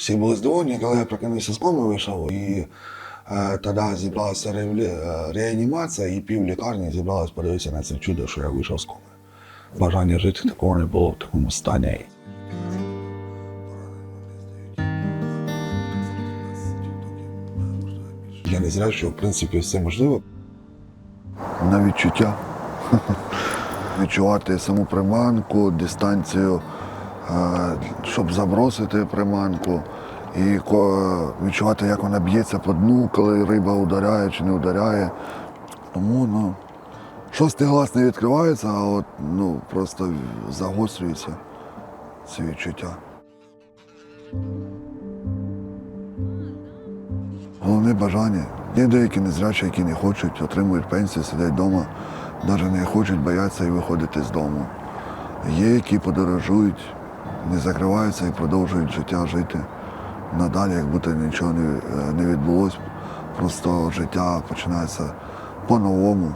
Всі були здивовані, коли я прокинувся з коми, вийшов, і е, тоді зібралася ревлі- е, реанімація, і пів лікарні зібралась подивитися на це чудо, що я вийшов з коми. Бажання жити такого не було в такому стані. Я не знаю, що в принципі все можливо. На відчуття. Відчувати саму приманку, дистанцію, щоб забросити приманку. І відчувати, як вона б'ється по дну, коли риба ударяє чи не ударяє. Тому ну, шостий глаз не відкривається, а от ну, просто загострюється ці відчуття. Головне бажання. Є деякі незрячі, які не хочуть, отримують пенсію, сидять вдома, навіть не хочуть, бояться і виходити з дому. Є, які подорожують, не закриваються і продовжують життя жити надалі, як будто нічого не, не відбулося. Просто життя починається по-новому.